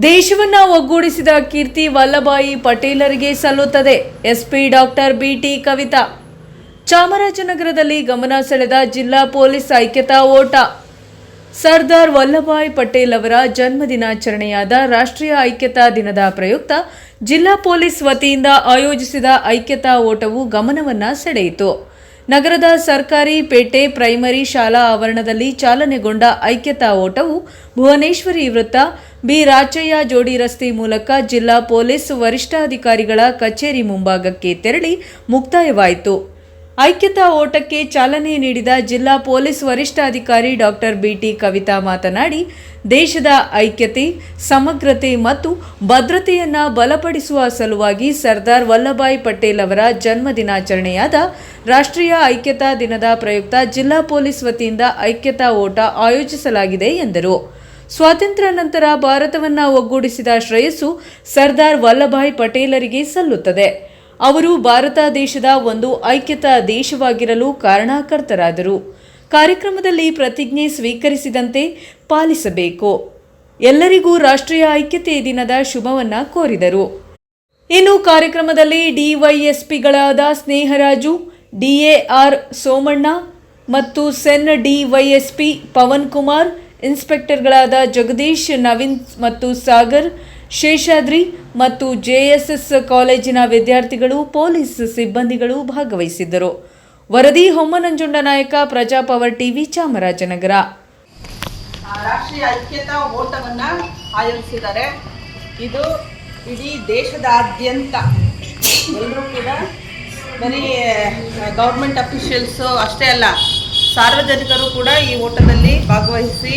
ದೇಶವನ್ನ ಒಗ್ಗೂಡಿಸಿದ ಕೀರ್ತಿ ವಲ್ಲಭಾಯಿ ಪಟೇಲರಿಗೆ ಸಲ್ಲುತ್ತದೆ. SP doctor BT Kavitha. ಚಾಮರಾಜನಗರದಲ್ಲಿ ಗಮನ ಸೆಳೆದ ಜಿಲ್ಲಾ ಪೊಲೀಸ್ ಐಕ್ಯತಾ ಓಟ. ಸರ್ದಾರ್ ವಲ್ಲಭಾಯ್ ಪಟೇಲ್ ಅವರ ಜನ್ಮ ದಿನಾಚರಣೆಯಾದ ರಾಷ್ಟ್ರೀಯ ಐಕ್ಯತಾ ದಿನದ ಪ್ರಯುಕ್ತ ಜಿಲ್ಲಾ ಪೊಲೀಸ್ ವತಿಯಿಂದ ಆಯೋಜಿಸಿದ ಐಕ್ಯತಾ ಓಟವು ಗಮನವನ್ನ ಸೆಳೆಯಿತು. ನಗರದ ಸರ್ಕಾರಿ ಪೇಟೆ ಪ್ರೈಮರಿ ಶಾಲಾ ಆವರಣದಲ್ಲಿ ಚಾಲನೆಗೊಂಡ ಐಕ್ಯತಾ ಓಟವು ಭುವನೇಶ್ವರಿ ವೃತ್ತ ಬಿ ರಾಚಯ್ಯ ಜೋಡಿ ರಸ್ತೆ ಮೂಲಕ ಜಿಲ್ಲಾ ಪೊಲೀಸ್ ವರಿಷ್ಠಾಧಿಕಾರಿಗಳ ಕಚೇರಿ ಮುಂಭಾಗಕ್ಕೆ ತೆರಳಿ ಮುಕ್ತಾಯವಾಯಿತು. ಐಕ್ಯತಾ ಓಟಕ್ಕೆ ಚಾಲನೆ ನೀಡಿದ ಜಿಲ್ಲಾ ಪೊಲೀಸ್ ವರಿಷ್ಠಾಧಿಕಾರಿ ಡಾಕ್ಟರ್ ಬಿಟಿ ಕವಿತಾ ಮಾತನಾಡಿ, ದೇಶದ ಐಕ್ಯತೆ, ಸಮಗ್ರತೆ ಮತ್ತು ಭದ್ರತೆಯನ್ನು ಬಲಪಡಿಸುವ ಸಲುವಾಗಿ ಸರ್ದಾರ್ ವಲ್ಲಭಾಯ್ ಪಟೇಲ್ ಅವರ ಜನ್ಮ ದಿನಾಚರಣೆಯಾದ ರಾಷ್ಟ್ರೀಯ ಐಕ್ಯತಾ ದಿನದ ಪ್ರಯುಕ್ತ ಜಿಲ್ಲಾ ಪೊಲೀಸ್ ವತಿಯಿಂದ ಐಕ್ಯತಾ ಓಟ ಆಯೋಜಿಸಲಾಗಿದೆ ಎಂದರು. ಸ್ವಾತಂತ್ರ್ಯ ನಂತರ ಭಾರತವನ್ನು ಒಗ್ಗೂಡಿಸಿದ ಶ್ರೇಯಸ್ಸು ಸರ್ದಾರ್ ವಲ್ಲಭಾಯ್ ಪಟೇಲರಿಗೆ ಸಲ್ಲುತ್ತದೆ. ಅವರು ಭಾರತ ದೇಶದ ಒಂದು ಐಕ್ಯತಾ ದೇಶವಾಗಿರಲು ಕಾರಣಕರ್ತರಾದರು. ಕಾರ್ಯಕ್ರಮದಲ್ಲಿ ಪ್ರತಿಜ್ಞೆ ಸ್ವೀಕರಿಸಿದಂತೆ ಪಾಲಿಸಬೇಕು. ಎಲ್ಲರಿಗೂ ರಾಷ್ಟ್ರೀಯ ಐಕ್ಯತೆ ದಿನದ ಶುಭವನ್ನ ಕೋರಿದರು. ಇನ್ನು ಕಾರ್ಯಕ್ರಮದಲ್ಲಿ ಡಿವೈಎಸ್ಪಿಗಳಾದ ಸ್ನೇಹರಾಜು, ಡಿಎಆರ್ ಸೋಮಣ್ಣ ಮತ್ತು ಸೆನ್ ಡಿವೈಎಸ್ಪಿ ಪವನ್ ಕುಮಾರ್, ಇನ್ಸ್ಪೆಕ್ಟರ್ಗಳಾದ ಜಗದೀಶ್ ನವೀನ್ ಮತ್ತು ಸಾಗರ್ ಶೇಷಾದ್ರಿ ಮತ್ತು ಜೆಎಸ್ಎಸ್ ಕಾಲೇಜಿನ ವಿದ್ಯಾರ್ಥಿಗಳು, ಪೊಲೀಸ್ ಸಿಬ್ಬಂದಿಗಳು ಭಾಗವಹಿಸಿದ್ದರು. ವರದಿ ಹೊಮ್ಮನಂಜುಂಡ ನಾಯಕ ಪ್ರಜಾಪವರ್ ಟಿವಿ, ಚಾಮರಾಜನಗರ. ರಾಷ್ಟ್ರೀಯ ಐಕ್ಯತಾ ಓಟವನ್ನು ಆಯೋಜಿಸಿದ್ದಾರೆ. ಇದು ಇಡೀ ದೇಶದಾದ್ಯಂತ. ಎಲ್ಲರೂ ಕೂಡ ಬರೀ ಗೌರ್ಮೆಂಟ್ ಅಫಿಷಿಯಲ್ಸು ಅಷ್ಟೇ ಅಲ್ಲ, ಸಾರ್ವಜನಿಕರು ಕೂಡ ಈ ಓಟದಲ್ಲಿ ಭಾಗವಹಿಸಿ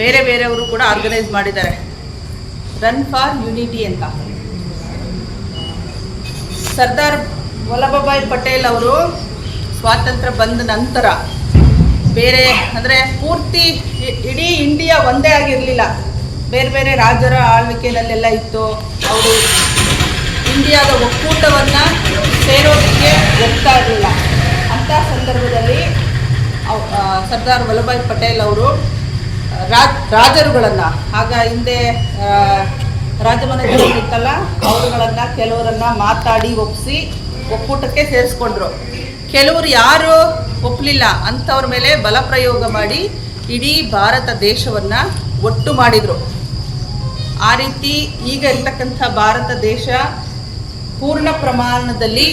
ಬೇರೆ ಬೇರೆಯವರು ಕೂಡ ಆರ್ಗನೈಸ್ ಮಾಡಿದ್ದಾರೆ. ರನ್ ಫಾರ್ ಯುನಿಟಿ ಅಂತ. ಸರ್ದಾರ್ ವಲ್ಲಭಭಾಯ್ ಪಟೇಲ್ ಅವರು ಸ್ವಾತಂತ್ರ್ಯ ಬಂದ ನಂತರ ಬೇರೆ ಅಂದರೆ ಪೂರ್ತಿ ಇಡೀ ಇಂಡಿಯಾ ಒಂದೇ ಆಗಿರಲಿಲ್ಲ. ಬೇರೆ ಬೇರೆ ರಾಜರ ಆಳ್ವಿಕೆಯಲ್ಲೆಲ್ಲ ಇತ್ತು. ಅವರು ಇಂಡಿಯಾದ ಒಕ್ಕೂಟವನ್ನು ಸೇರೋದಕ್ಕೆ ಒಪ್ತಾ ಇರಲಿಲ್ಲ. ಅಂಥ ಸಂದರ್ಭದಲ್ಲಿ ಸರ್ದಾರ್ ವಲ್ಲಭಾಯ್ ಪಟೇಲ್ ಅವರು ರಾಜ್ ರಾಜರುಗಳನ್ನು ಆಗ ಹಿಂದೆ ಆ, ಅವರುಗಳನ್ನ ಕೆಲವರನ್ನ ಮಾತಾಡಿ ಒಪ್ಪಿಸಿ ಒಕ್ಕೂಟಕ್ಕೆ ಸೇರಿಸ್ಕೊಂಡ್ರು. ಕೆಲವರು ಯಾರು ಒಪ್ಪಲಿಲ್ಲ ಅಂಥವ್ರ ಮೇಲೆ ಬಲಪ್ರಯೋಗ ಮಾಡಿ ಇಡೀ ಭಾರತ ದೇಶವನ್ನು ಒಟ್ಟು ಮಾಡಿದರು. ಆ ರೀತಿ ಈಗ ಇರ್ತಕ್ಕಂಥ ಭಾರತ ದೇಶ ಪೂರ್ಣ ಪ್ರಮಾಣದಲ್ಲಿ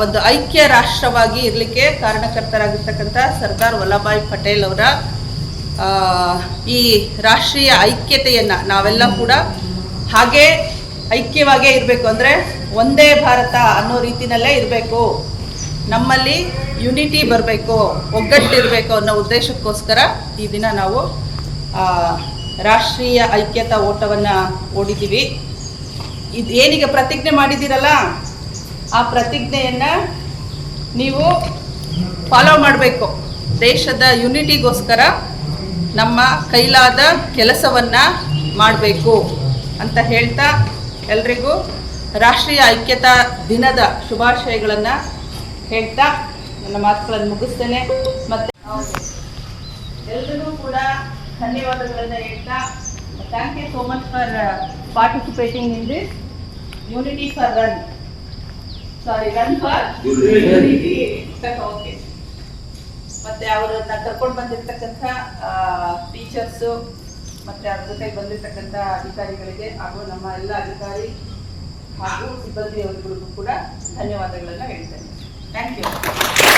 ಒಂದು ಐಕ್ಯ ರಾಷ್ಟ್ರವಾಗಿ ಇರಲಿಕ್ಕೆ ಕಾರಣಕರ್ತರಾಗಿರ್ತಕ್ಕಂಥ ಸರ್ದಾರ್ ವಲ್ಲಭಾಯ್ ಪಟೇಲ್ ಅವರ ಈ ರಾಷ್ಟ್ರೀಯ ಐಕ್ಯತೆಯನ್ನು ನಾವೆಲ್ಲ ಕೂಡ ಹಾಗೆ ಐಕ್ಯವಾಗೇ ಇರಬೇಕು ಅಂದರೆ ಒಂದೇ ಭಾರತ ಅನ್ನೋ ರೀತಿನಲ್ಲೇ ಇರಬೇಕು. ನಮ್ಮಲ್ಲಿ ಯುನಿಟಿ ಬರಬೇಕು, ಒಗ್ಗಟ್ಟಿರಬೇಕು ಅನ್ನೋ ಉದ್ದೇಶಕ್ಕೋಸ್ಕರ ಈ ದಿನ ನಾವು ರಾಷ್ಟ್ರೀಯ ಐಕ್ಯತಾ ಓಟವನ್ನು ಓಡಿದ್ದೀವಿ. ಇದು ಏನೀಗ ಪ್ರತಿಜ್ಞೆ ಮಾಡಿದ್ದೀರಲ್ಲ, ಆ ಪ್ರತಿಜ್ಞೆಯನ್ನು ನೀವು ಫಾಲೋ ಮಾಡಬೇಕು. ದೇಶದ ಯುನಿಟಿಗೋಸ್ಕರ ನಮ್ಮ ಕೈಲಾದ ಕೆಲಸವನ್ನು ಮಾಡಬೇಕು ಅಂತ ಹೇಳ್ತಾ ಎಲ್ರಿಗೂ ರಾಷ್ಟ್ರೀಯ ಐಕ್ಯತಾ ದಿನದ ಶುಭಾಶಯಗಳನ್ನು ಹೇಳ್ತಾ ನನ್ನ ಮಾತುಗಳನ್ನು ಮುಗಿಸ್ತೇನೆ. ಮತ್ತು ಎಲ್ರಿಗೂ ಕೂಡ ಧನ್ಯವಾದಗಳನ್ನು ಹೇಳ್ತಾ thank you so much for participating in this unity for run sorry run for unity okay ಮತ್ತೆ ಅವರನ್ನ ಕರ್ಕೊಂಡು ಬಂದಿರ್ತಕ್ಕಂಥ ಟೀಚರ್ಸ್ ಮತ್ತೆ ಅವ್ರ ಜೊತೆ ಬಂದಿರ್ತಕ್ಕಂಥ ಅಧಿಕಾರಿಗಳಿಗೆ ಹಾಗೂ ನಮ್ಮ ಎಲ್ಲ ಅಧಿಕಾರಿ ಹಾಗೂ ಸಿಬ್ಬಂದಿಯವರಿಗೂ ಕೂಡ ಧನ್ಯವಾದಗಳನ್ನು ಹೇಳ್ತೇನೆ. Thank you